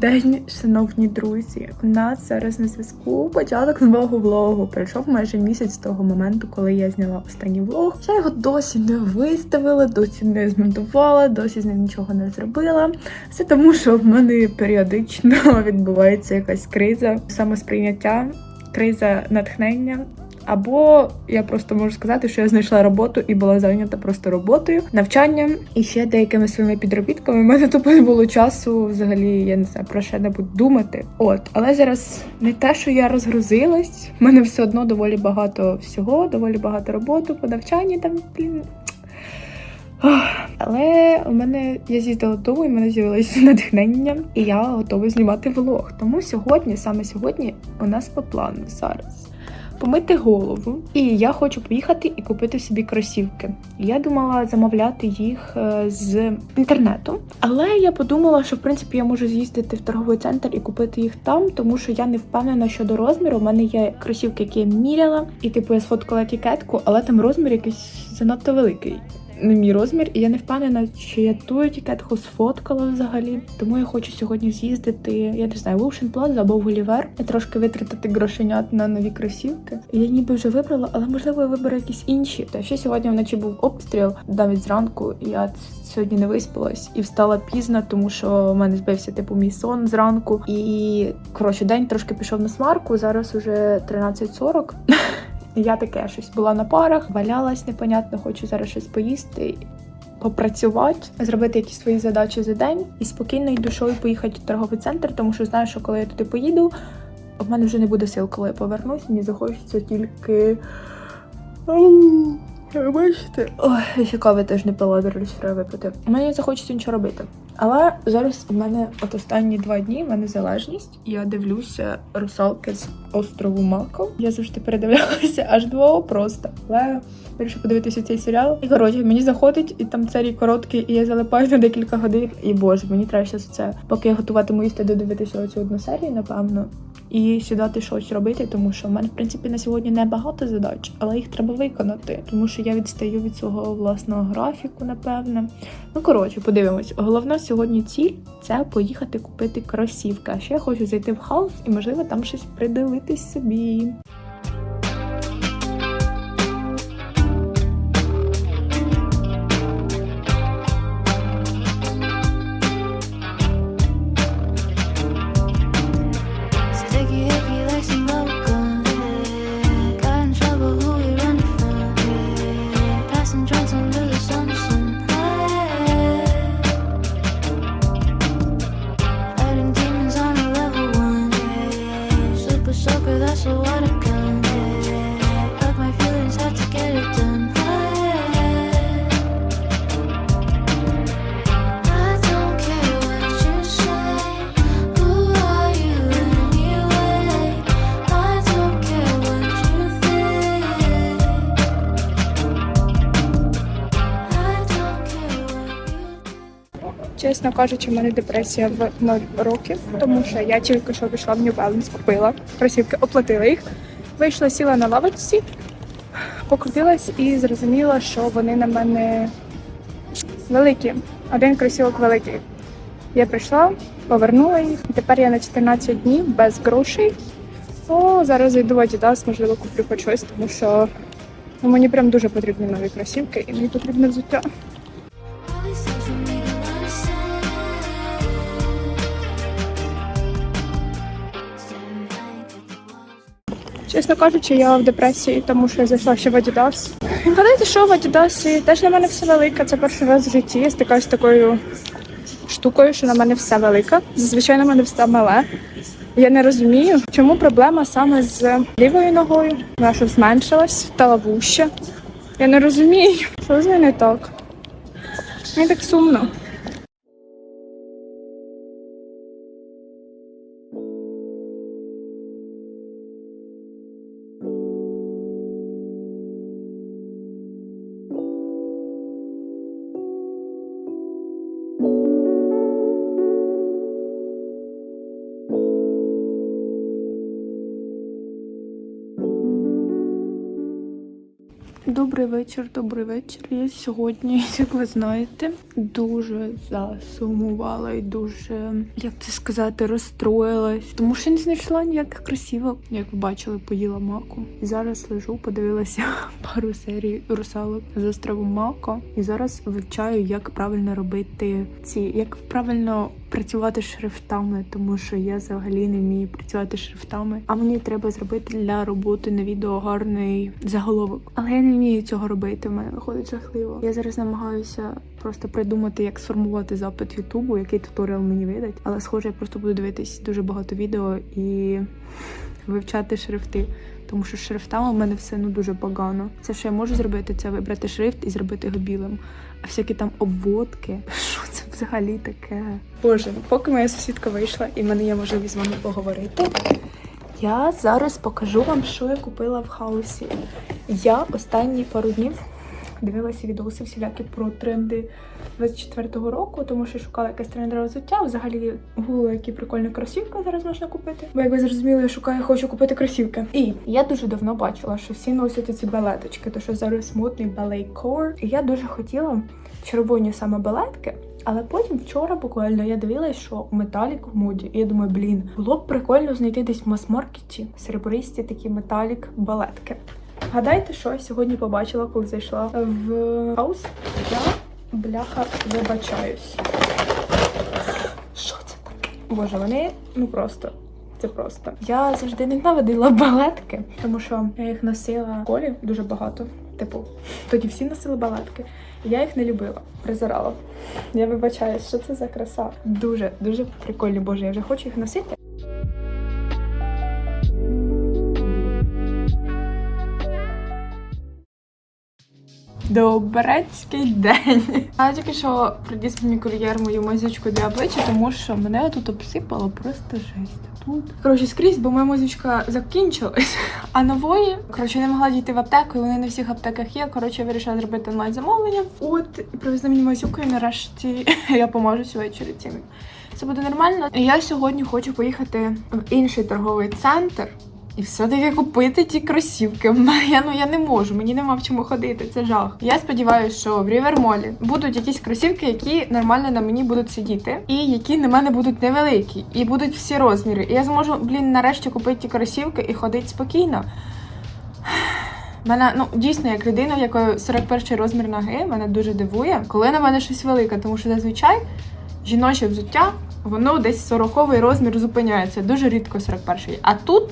день, шановні друзі. У нас зараз на зв'язку початок нового влогу. Пройшов майже місяць з того моменту, коли я зняла останній влог. Я його досі не виставила, досі не змонтувала, досі з ним нічого не зробила. Все тому, що в мене періодично відбувається якась криза самосприйняття, криза натхнення. Або я просто можу сказати, що я знайшла роботу і була зайнята просто роботою, навчанням і ще деякими своїми підробітками. У мене тупо не було часу взагалі, я не знаю про що небудь думати. От, але зараз не те, що я розгрузилась, в мене все одно доволі багато всього, доволі багато роботи по навчанні там. Ох, Але у мене я з'їздила додому, і в мене з'явилося натхнення, і я готова знімати влог. Тому сьогодні, саме сьогодні, у нас по плану зараз помити голову. І я хочу поїхати і купити собі кросівки. Я думала замовляти їх е, з інтернету, але я подумала, що в принципі я можу з'їздити в торговий центр і купити їх там, тому що я не впевнена щодо розміру. У мене є кросівки, які я міряла, і типу я сфоткала етикетку, але там розмір якийсь занадто великий. Не мій розмір, і я не впевнена, чи я ту етикетку сфоткала взагалі. Тому я хочу сьогодні з'їздити, я не знаю, в Ocean Plaza або в Гулівер і трошки витратити грошенят на нові кросівки. Я ніби вже вибрала, але можливо я виберу якісь інші. Та ще сьогодні вночі був обстріл, навіть зранку. Я сьогодні не виспалась і встала пізно, тому що в мене збився типу мій сон зранку. І коротше, день трошки пішов на смарку. Зараз уже 13.40. Я таке щось була на парах, валялась непонятно, хочу зараз щось поїсти, попрацювати, зробити якісь свої задачі за день і спокійною душою поїхати в торговий центр, тому що знаю, що коли я туди поїду, в мене вже не буде сил, коли я повернусь. Мені захочеться тільки. Бачите? Ой, ще кави теж не пила, до речі, треба випити. Мені захочеться нічого робити. Але зараз у мене от останні два дні в мене залежність. Я дивлюся русалки з острову Мако. Я завжди передивлялася аж двого просто. Але вирішив подивитися цей серіал. І коротше, мені заходить, і там серії короткі, і я залипаю на декілька годин. І боже, мені треба ще це. Поки я готуватиму їсти, додивитися оцю одну серію, напевно. І сідати щось робити, тому що в мене в принципі на сьогодні не багато задач, але їх треба виконати, тому що я відстаю від свого власного графіку, напевне. Ну коротше, подивимось. Головна сьогодні ціль це поїхати купити кросівки. А ще я хочу зайти в хаус і, можливо, там щось придивитись собі. Чесно кажучи, в мене депресія в 0 років, тому що я тільки що пішла в New Balance, купила кросівки, оплатила їх. Вийшла, сіла на лавочці, покрутилась і зрозуміла, що вони на мене великі. Один кросівок великий. Я прийшла, повернула їх. Тепер я на 14 днів без грошей. О, зараз зайду в Adidas, можливо, куплю хоч щось, тому що ну, мені прям дуже потрібні нові кросівки і мені потрібне взуття. Чесно кажучи, я в депресії, тому що я зайшла ще в Adidas. Гадайте, що в Adidas теж на мене все велике. Це перший раз в житті. Я стикаюся з такою штукою, що на мене все велике. Зазвичай на мене все мале. Я не розумію, чому проблема саме з лівою ногою. Вона що зменшилась, стала вуща. Я не розумію, що з нею не так. Мені так сумно. Добрий вечір, добрий вечір. Я сьогодні, як ви знаєте, дуже засумувала і дуже, як це сказати, розстроїлась, тому що не знайшла ніяких красивок. Як ви бачили, поїла маку. І зараз лежу, подивилася пару серій русалок з острову Мако. І зараз вивчаю, як правильно робити ці, як правильно працювати шрифтами, тому що я взагалі не вмію працювати шрифтами. А мені треба зробити для роботи на відео гарний заголовок. Але я не вмію цього робити. в мене виходить жахливо. Я зараз намагаюся просто придумати, як сформувати запит Ютубу, який туторіал мені видать. Але схоже, я просто буду дивитись дуже багато відео і вивчати шрифти. Тому що з шрифтами в мене все ну дуже погано. Це що я можу зробити, це вибрати шрифт і зробити його білим. А всякі там обводки. Що це взагалі таке? Боже, поки моя сусідка вийшла і в мене є можливість з вами поговорити. Я зараз покажу вам, що я купила в хаусі. Я останні пару днів дивилася відоси всілякі про тренди 24-го року, тому що шукала якесь трендове взуття. Взагалі гуглила, які прикольні кросівки зараз можна купити. Бо як ви зрозуміли, я шукаю, хочу купити кросівки. І я дуже давно бачила, що всі носять ці балеточки, то що зараз модний балейкор. І я дуже хотіла червоні саме балетки. Але потім вчора буквально я дивилась, що металік в моді. І я думаю, блін, було б прикольно знайти десь в мас-маркеті серебристі такі металік балетки. Гадайте, що я сьогодні побачила, коли зайшла в хаус. Я бляха вибачаюсь. Що це таке? Боже, вони ну просто. Це просто. Я завжди ненавидила балетки, тому що я їх носила в школі дуже багато. Типу, тоді всі носили балетки. Я їх не любила, презирала. Я вибачаюсь, що це за краса. Дуже, дуже прикольні, боже, я вже хочу їх носити. Добрецький день. Я тільки що приніс мені кур'єр мою мазючку для обличчя, тому що мене тут обсипало просто жесть. Тут коротше скрізь, бо моя мазючка закінчилась, а нової коротше не могла дійти в аптеку. і Вони в всіх аптеках є. Коротше, вирішила зробити онлайн замовлення. От і привезли мені мазюку, і нарешті я поможу ввечері цим. Це буде нормально. Я сьогодні хочу поїхати в інший торговий центр. І все-таки купити ті кросівки. Я, ну я не можу, мені нема в чому ходити, це жах. Я сподіваюся, що в Рівермолі будуть якісь кросівки, які нормально на мені будуть сидіти, і які на мене будуть невеликі, і будуть всі розміри. І я зможу, блін, нарешті купити ті кросівки і ходити спокійно. Мене ну дійсно як людина, в якої 41 розмір ноги, мене дуже дивує, коли на мене щось велике, тому що зазвичай жіноче взуття воно десь 40-й розмір зупиняється, дуже рідко 41-й. А тут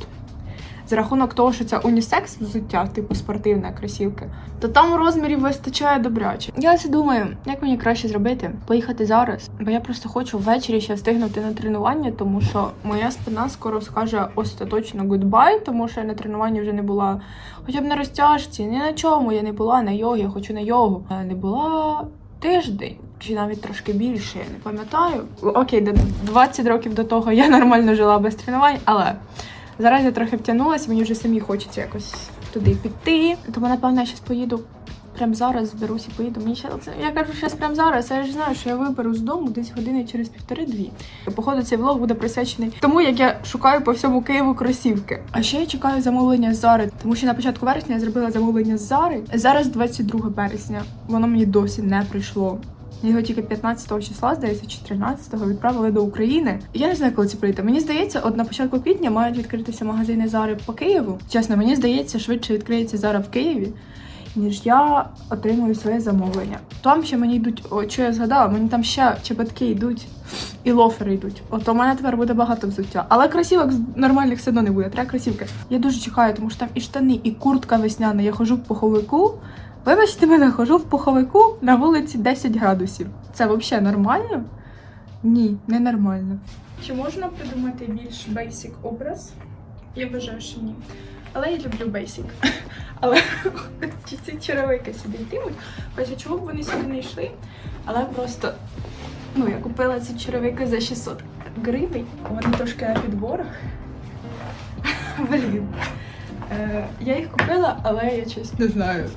за рахунок того, що це унісекс взуття, типу спортивна кросівки, то там розмірів вистачає добряче. Я це думаю, як мені краще зробити? Поїхати зараз, бо я просто хочу ввечері ще встигнути на тренування, тому що моя спина скоро скаже остаточно гудбай, тому що я на тренуванні вже не була хоча б на розтяжці, ні на чому я не була на йогі, я хочу на йогу. Я не була тиждень. Чи навіть трошки більше, я не пам'ятаю. Окей, до 20 років до того я нормально жила без тренувань, але Зараз я трохи втягнулася, мені вже самі хочеться якось туди піти. Тому, напевно, я зараз поїду прямо зараз, зберусь і поїду. Мені ще це я кажу, зараз прямо зараз. а Я ж знаю, що я виберу з дому десь години через півтори-дві. Походу, цей влог буде присвячений тому, як я шукаю по всьому Києву кросівки. А ще я чекаю замовлення з Зари, тому що на початку вересня я зробила замовлення з Зари. Зараз 22 березня. Воно мені досі не прийшло. Його тільки 15 числа, здається, чи 13-го відправили до України. Я не знаю, коли це прийде. Мені здається, от на початку квітня мають відкритися магазини Зари по Києву. Чесно, мені здається, швидше відкриється Зара в Києві, ніж я отримую своє замовлення. Там ще мені йдуть, о, що я згадала, мені там ще чепатки йдуть і лофери йдуть. От у мене тепер буде багато взуття. Але кросівок нормальних все одно не буде. Треба кросівки. Я дуже чекаю, тому що там і штани, і куртка весняна. Я хожу в пуховику. Вибачте мене, хожу в пуховику на вулиці 10 градусів. Це взагалі нормально? Ні, не нормально. Чи можна придумати більш basic образ? Я вважаю, що ні. Але я люблю basic. Але чи ці черевики сюди йтимуть? Хоча чого б вони сюди не йшли? Але просто ну, я купила ці черевики за 600 гривень. Вони трошки на підборах. Блін. Е, я їх купила, але я щось не знаю.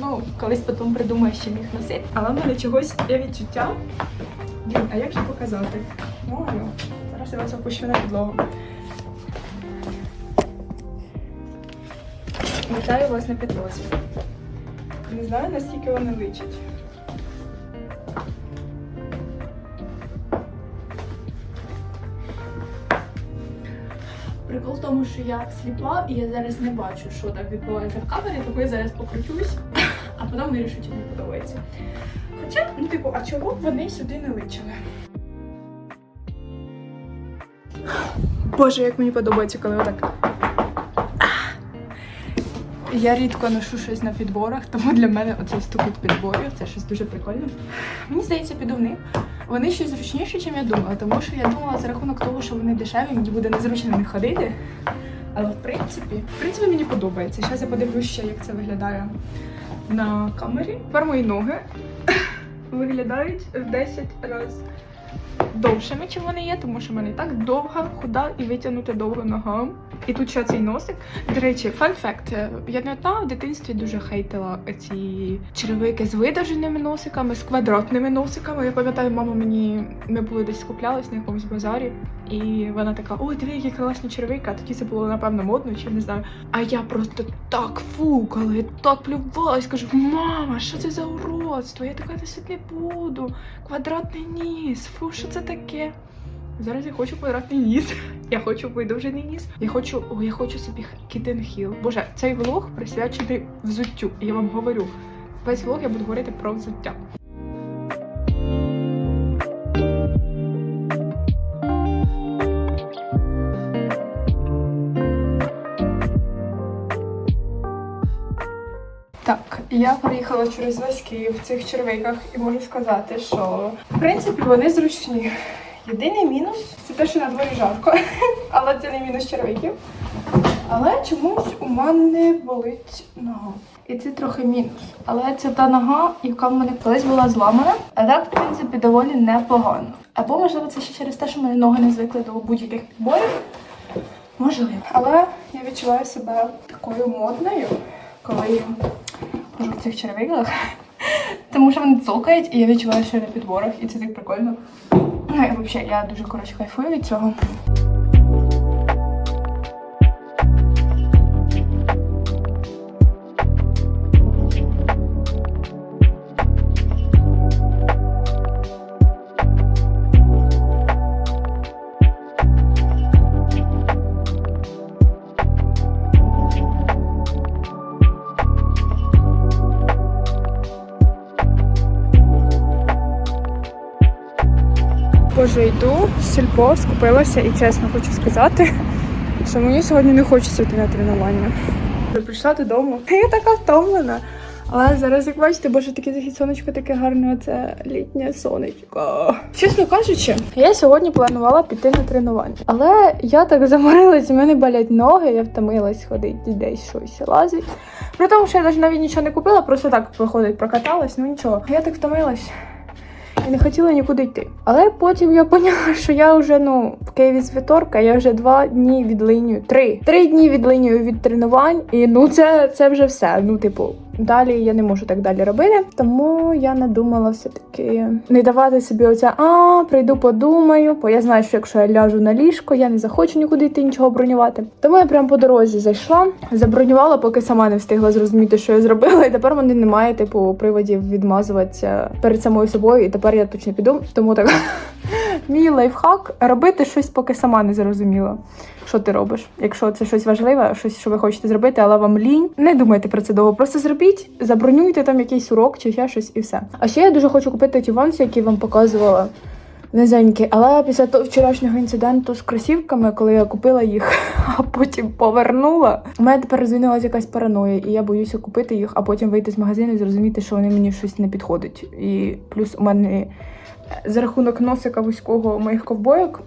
Ну, колись потім придумаю, що їх носити. Але в мене чогось є відчуття. Блін, а як же показати? Можу. Зараз я вас опущу на підлогу. Вітаю вас на підлозі. Не знаю, наскільки вони личать. Тому, що я сліпа і я зараз не бачу, що так відбувається в камері, тому я зараз покручусь, а потім вирішу, чи мені подобається. Хоча, ну типу, а чого б вони сюди не личили? Боже, як мені подобається, коли отак. Я рідко ношу щось на підборах, тому для мене оцей стукіт підборів це щось дуже прикольне. Мені здається, підувни. Вони ще зручніші, ніж я думала, тому що я думала за рахунок того, що вони дешеві, мені буде незручно них ходити. Але в принципі, в принципі, мені подобається. Зараз я подивлюся, ще, як це виглядає на камері. Тепер мої ноги виглядають в 10 разів довшими, чим вони є, тому що в мене і так довга, худа і витягнута довга нога. І тут ще цей носик. До речі, фан факт. Я не одна в дитинстві дуже хейтила ці черевики з видаженими носиками, з квадратними носиками. Я пам'ятаю, мама мені ми були десь скуплялись на якомусь базарі, і вона така: ой, диви, які класні черевики, а тоді це було напевно модно, чи не знаю. А я просто так фукала, я так плювалась, кажу, мама, що це за уродство? Я така носити не буду. Квадратний ніс, фу, що це таке? Зараз я хочу квадратний ніс. Я хочу видовжений ніс. Я хочу, о, я хочу собі хіл. Боже, цей влог присвячений взуттю. Я вам говорю, весь влог я буду говорити про взуття. Я приїхала через весь Київ в цих червиках і можу сказати, що в принципі вони зручні. Єдиний мінус це те, що на дворі жарко, але це не мінус червиків. Але чомусь у мене болить нога. І це трохи мінус. Але це та нога, яка в мене колись була зламана. А так, в принципі, доволі непогано. Або, можливо, це ще через те, що мої ноги не звикли до будь-яких підборів. Можливо. Але я відчуваю себе такою модною, коли я хожу в цих черевиках. Тому що вони цокають, і я відчуваю, що я на підборах, і це так прикольно. Ну, і взагалі, я дуже коротше кайфую від цього. Боже, йду в сільпо, скупилася і чесно хочу сказати, що мені сьогодні не хочеться йти на тренування. Прийшла додому. Я така втомлена. Але зараз, як бачите, боже, таке захід сонечко таке гарне, це літнє сонечко. Чесно кажучи, я сьогодні планувала піти на тренування. Але я так заморилась, у мене болять ноги, я втомилась ходити десь щось лазить. При тому, що я навіть навіть нічого не купила, просто так виходить, прокаталась, ну нічого. Я так втомилась і не хотіла нікуди йти. Але потім я поняла, що я вже ну в Києві з вівторка, я вже два дні відлинюю. Три Три дні відлинюю від тренувань, і ну це, це вже все. Ну, типу, далі я не можу так далі робити. Тому я надумала все-таки не давати собі оця а прийду, подумаю, бо я знаю, що якщо я ляжу на ліжко, я не захочу нікуди йти нічого бронювати. Тому я прямо по дорозі зайшла, забронювала, поки сама не встигла зрозуміти, що я зробила. І тепер в мене немає типу приводів відмазуватися перед самою собою. І тепер я точно піду. Тому так мій лайфхак робити щось, поки сама не зрозуміла. Що ти робиш? Якщо це щось важливе, щось, що ви хочете зробити, але вам лінь, не думайте про це довго. Просто зробіть, забронюйте там якийсь урок чи ще щось і все. А ще я дуже хочу купити ті ванси, які вам показувала. Низенькі, але після того вчорашнього інциденту з кросівками, коли я купила їх, а потім повернула, у мене тепер розвинулася якась параноя, і я боюся купити їх, а потім вийти з магазину і зрозуміти, що вони мені щось не підходять. І плюс у мене е, за рахунок носика вузького моїх ковбойок,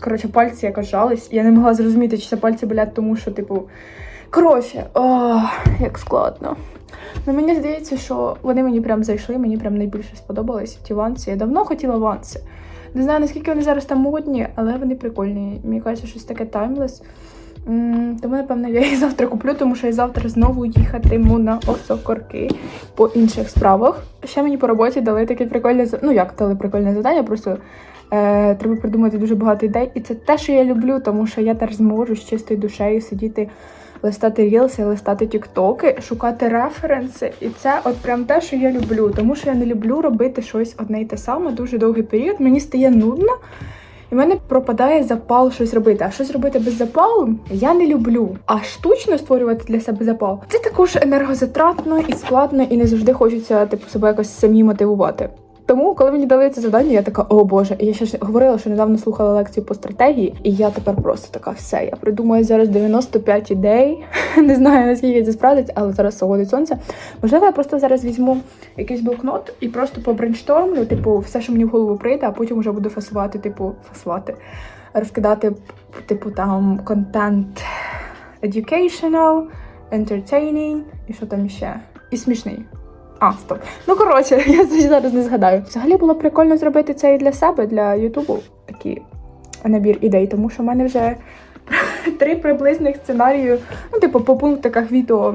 коротше, пальці якось жались. Я не могла зрозуміти, чи це пальці болять, тому що, типу, коротше, як складно. Ну, мені здається, що вони мені прям зайшли, мені прям найбільше сподобались ті ванси. Я давно хотіла ванси. Не знаю, наскільки вони зараз там модні, але вони прикольні. Мені кажеться, щось таке таймлес. Тому, напевно, я їх завтра куплю, тому що я завтра знову їхатиму на осокорки по інших справах. Ще мені по роботі дали таке прикольне ну як дали прикольне завдання, просто е, треба придумати дуже багато ідей. І це те, що я люблю, тому що я теж зможу з чистою душею сидіти, листати рілси, листати тіктоки, шукати референси. І це от прям те, що я люблю, тому що я не люблю робити щось одне й те саме дуже довгий період. Мені стає нудно. І в мене пропадає запал щось робити. А щось робити без запалу я не люблю. А штучно створювати для себе запал це також енергозатратно і складно, і не завжди хочеться типу себе якось самі мотивувати. Тому, коли мені дали це завдання, я така, о боже, і я ще ж говорила, що недавно слухала лекцію по стратегії, і я тепер просто така, все, я придумаю зараз 95 ідей. Не знаю наскільки це справдиться, але зараз сьогодні сонце. Можливо, я просто зараз візьму якийсь блокнот і просто побрейнштормлю, типу, все, що мені в голову прийде, а потім вже буду фасувати, типу, фасувати, розкидати, типу, там контент educational, entertaining і що там ще? І смішний. А, стоп. Ну коротше, я зараз не згадаю. Взагалі було прикольно зробити це і для себе, для Ютубу. Такий набір ідей, тому що в мене вже три приблизних сценарії, ну, типу, по пунктиках відео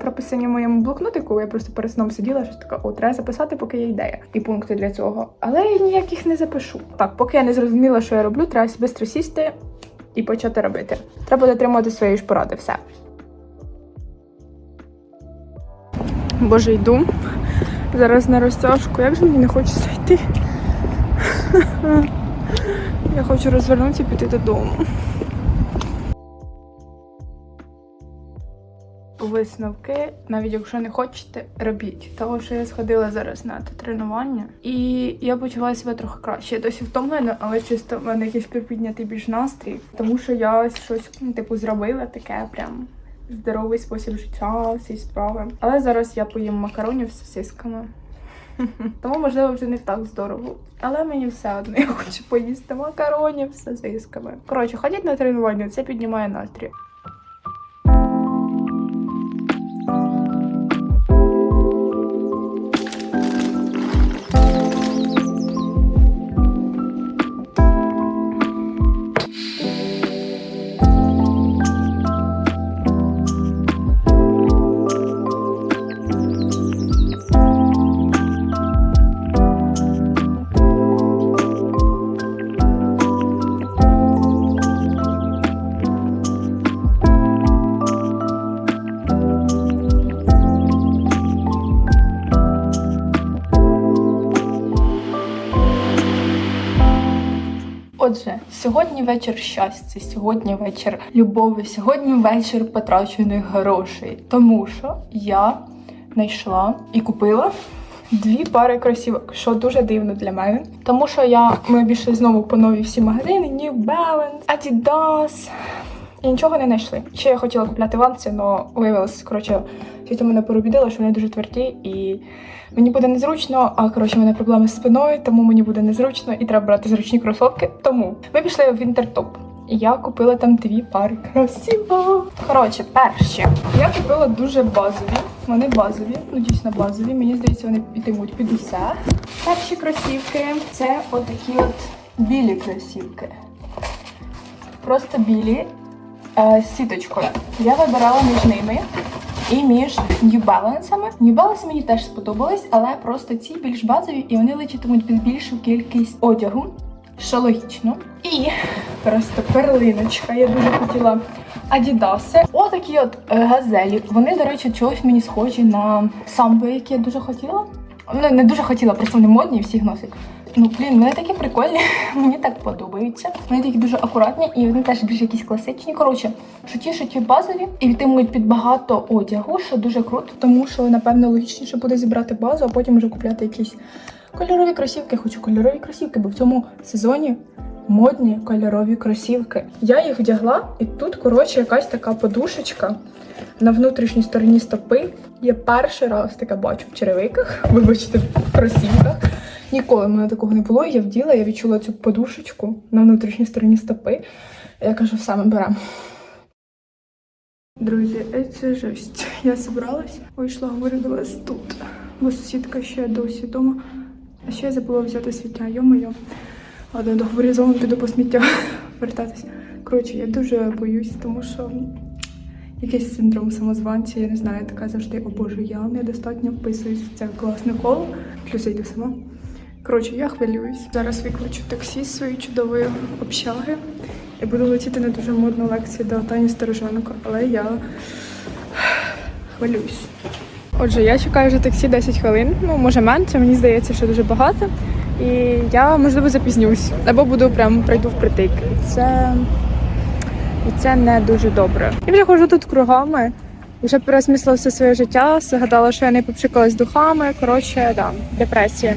прописані в моєму блокнотику. Я просто перед сном сиділа, що така, о, треба записати, поки є ідея. І пункти для цього. Але я ніяких не запишу. Так, поки я не зрозуміла, що я роблю, треба швидко сісти і почати робити. Треба дотримувати своєї ж поради. Все. Боже, йду. Зараз на розтяжку. Як же мені не хочеться йти? Я хочу розвернутися і піти додому. Висновки, навіть якщо не хочете, робіть. Того, що я сходила зараз на те тренування, і я почувала себе трохи краще. Я досі втомлена, але чисто в мене якийсь припіднятий більш настрій, тому що я щось типу зробила таке прям здоровий спосіб життя, всі справи. Але зараз я поїм макаронів з сосисками. Тому, можливо, вже не так здорово. Але мені все одно я хочу поїсти макаронів з сосисками. Коротше, ходіть на тренування, це піднімає настрій. Вечір щастя, сьогодні вечір любові, сьогодні вечір потрачених грошей. Тому що я знайшла і купила дві пари кросівок, що дуже дивно для мене. Тому що я ми обійшли знову по нові всі магазини: New Balance, Adidas. І нічого не знайшли. Ще я хотіла купляти ванці, але виявилось, коротше, тітя мене порубідила, що вони дуже тверді, і мені буде незручно, а коротше, в мене проблеми з спиною, тому мені буде незручно і треба брати зручні кросовки. Тому ми пішли в Вінтертоп. І я купила там дві пари кросівок. Коротше, перші. Я купила дуже базові. Вони базові, ну дійсно базові. Мені здається, вони йтимуть під усе. Перші кросівки це отакі от білі кросівки. Просто білі сіточкою. Я вибирала між ними і між New Balance. New Balance мені теж сподобались, але просто ці більш базові і вони личитимуть під більшу кількість одягу, що логічно. І просто перлиночка. Я дуже хотіла Адідаси. Отакі от е, газелі. Вони, до речі, чогось мені схожі на самбо, які я дуже хотіла. Ну, не дуже хотіла, просто вони модні і всі їх носять. Ну, блін, вони такі прикольні, мені так подобаються. Вони такі дуже акуратні і вони теж більш якісь класичні. Коротше, що ті, що ті базові, і йтимуть під багато одягу, що дуже круто, тому що, напевно, логічніше буде зібрати базу, а потім вже купляти якісь кольорові кросівки. Хочу кольорові кросівки, бо в цьому сезоні модні кольорові кросівки. Я їх вдягла, і тут, коротше, якась така подушечка на внутрішній стороні стопи. Я перший раз таке бачу в черевиках, вибачте, в кросівках. Ніколи в мене такого не було. Я вділа, я відчула цю подушечку на внутрішній стороні стопи. Я кажу, ми беремо. Друзі, е, це жесть. Я зібралась, вийшла, говорю до вас тут. Бо сусідка ще досі вдома. А ще я забула взяти сміття, йо-моє. Ладно, до говорю, піду по сміття вертатись. Коротше, Коротше, я дуже боюсь, тому що якийсь синдром самозванця, я не знаю, така завжди, о боже, я недостатньо вписуюсь в це класне коло, плюс я йду сама. Коротше, я хвилююсь. Зараз викличу таксі з своєї чудової общаги і буду летіти на дуже модну лекцію до Тані Стороженко, але я хвилююсь. Отже, я чекаю вже таксі 10 хвилин, ну може менше, мені здається, що дуже багато. І я можливо запізнюсь, або буду прямо пройду впритик. І це, і це не дуже добре. Я вже ходжу тут кругами, вже пересмислила все своє життя, згадала, що я не попшикалась духами. Коротше, да, депресія.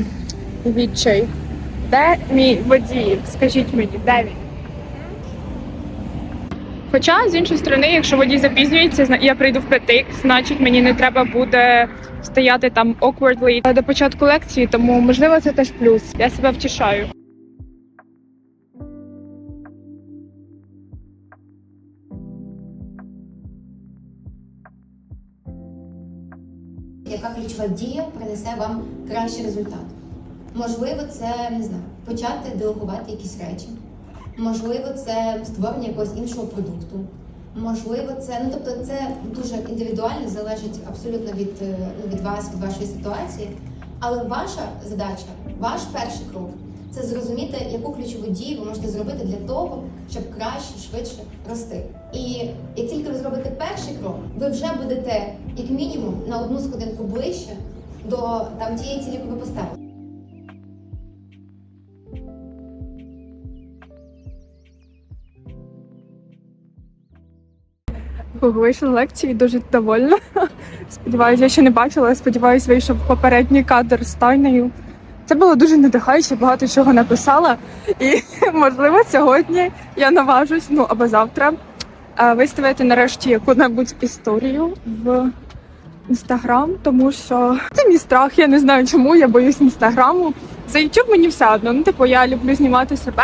Відчай. Де мій водій? Скажіть мені, де він? Хоча, з іншої сторони, якщо водій запізнюється, я прийду впритик, значить мені не треба буде стояти там awkwardly до початку лекції, тому можливо це теж плюс. Я себе втішаю. яка ключова дія принесе вам кращий результат. Можливо, це не знаю, почати делегувати якісь речі. Можливо, це створення якогось іншого продукту. Можливо, це ну тобто це дуже індивідуально залежить абсолютно від, е, ну, від вас, від вашої ситуації. Але ваша задача, ваш перший крок це зрозуміти, яку ключову дію ви можете зробити для того, щоб краще, швидше рости. І як тільки ви зробите перший крок, ви вже будете як мінімум на одну сходинку ближче до там тієї цілі, яку ви поставили. Вийшла лекції дуже довольна. Сподіваюся, я ще не бачила, але сподіваюся, вийшов попередній кадр з Тайнею. Це було дуже надихаюче, багато чого написала. І можливо сьогодні я наважусь, ну або завтра, е, виставити нарешті яку-небудь історію в інстаграм, тому що це мій страх. Я не знаю, чому я боюсь інстаграму. За YouTube мені все одно. Ну, типу, я люблю знімати себе,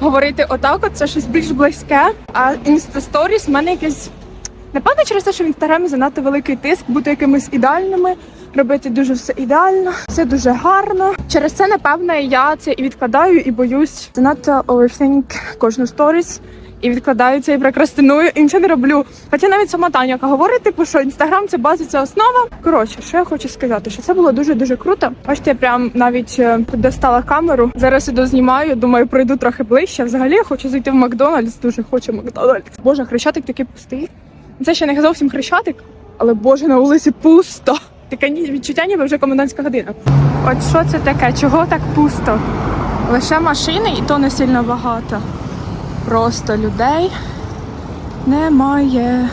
говорити отак, от це щось більш близьке. А інстасторіс в мене якесь Напевно, через те, що в інстаграмі занадто великий тиск бути якимись ідеальними, робити дуже все ідеально, все дуже гарно. Через це, напевне, я це і відкладаю, і боюсь занадто overthink кожну сторіс. І відкладаю це і прокрастиную, і нічого не роблю. Хоча навіть сама Таня, яка говорить, типу, що інстаграм це база, це основа. Коротше, що я хочу сказати, що це було дуже дуже круто. Бачите, я прям навіть е, достала камеру. Зараз іду знімаю. Думаю, пройду трохи ближче. Взагалі я хочу зайти в Макдональдс. Дуже хочу Макдональдс. Боже, хрещатик такий пустий. Це ще не зовсім хрещатик, але боже, на вулиці пусто. Таке відчуття, ніби вже комендантська година. От що це таке? Чого так пусто? Лише машини і то не сильно багато. Просто людей немає.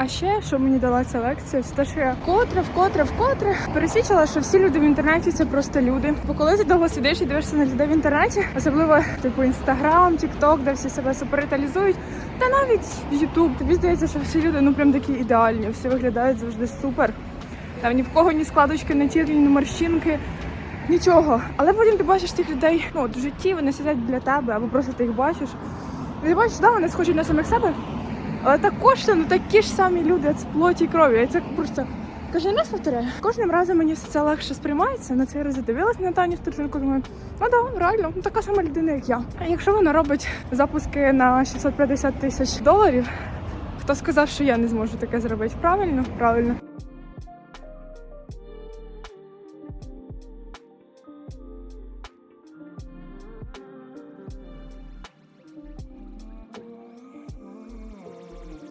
А ще, що мені дала ця лекція, це те, що я вкотре, вкотре, вкотре пересвідчила, що всі люди в інтернеті це просто люди. Бо коли ти довго сидиш і дивишся на людей в інтернеті, особливо типу інстаграм, тікток, де всі себе супериталізують, та навіть Ютуб, тобі здається, що всі люди ну прям такі ідеальні, всі виглядають завжди супер. Там ні в кого ні складочки, ні тілі, ні морщинки. Нічого, але потім ти бачиш цих людей ну, от в житті, вони сидять біля тебе, або просто ти їх бачиш. І ти бачиш, да, вони схожі на самих себе, але також це ну такі ж самі люди з плоті і крові. Я це просто каже, раз повторяю. Кожним разом мені все це легше сприймається. На цей раз я дивилась на Таню Стороженко, думаю, ну да, реально, ну така сама людина, як я. А якщо вона робить запуски на 650 тисяч доларів, хто сказав, що я не зможу таке зробити? Правильно? Правильно.